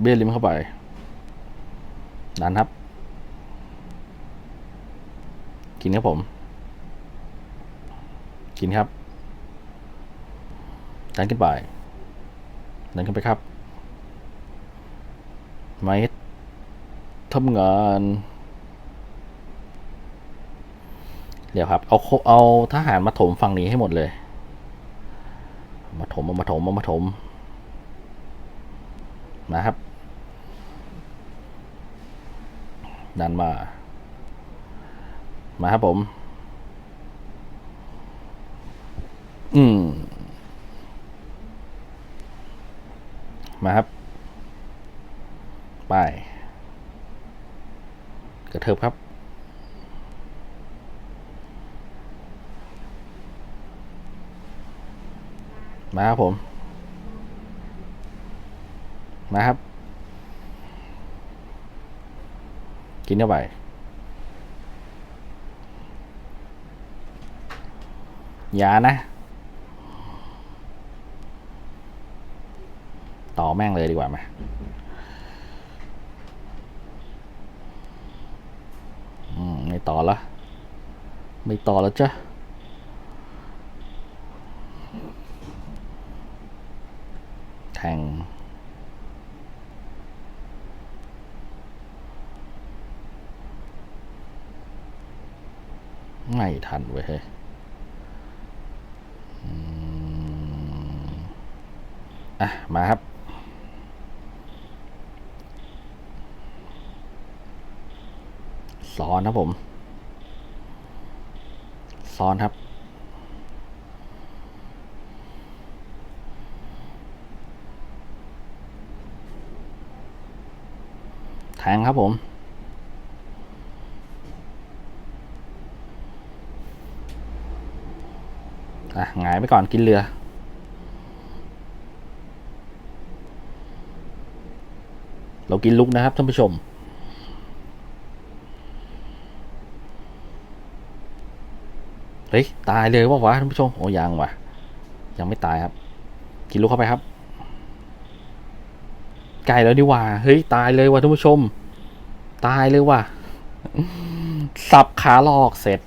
เบี้ยริมเข้าไปดันครับ กินครับผม กินครับดันขึ้นไปดันขึ้นไปครับไม่ทำงานเดี๋ยวครับ เอาเอาทหารมาถมฝั่งนี้ให้หมดเลย มาถมเอามาถมเอามาถมมาครับ ดันมา มาครับผม อืม มาครับ ไป กระเทิบครับมาครับผม มาครับ กินเข้าไปอย่านะ ต่อแม่งเลยดีกว่าไหมอืมไม่ต่อละไม่ต่อแล้วจ้ะแทง ไม่ทันเว้ยเฮ้ยอืมอะ มาครับ ซ้อนครับผม ซ้อนครับแทงครับผม อะหงายไปก่อนกินเรือ เรากินลุกนะครับท่านผู้ชม เฮ้ย ตายเลยว่าวะท่านผู้ชม โอ้ยังวะยังไม่ตายครับ กินลุกเข้าไปครับไก่แล้วดีกว่า เฮ้ย ตายเลยว่ะท่านผู้ชม ตายเลยว่ะ สับขาหลอกเสร็จ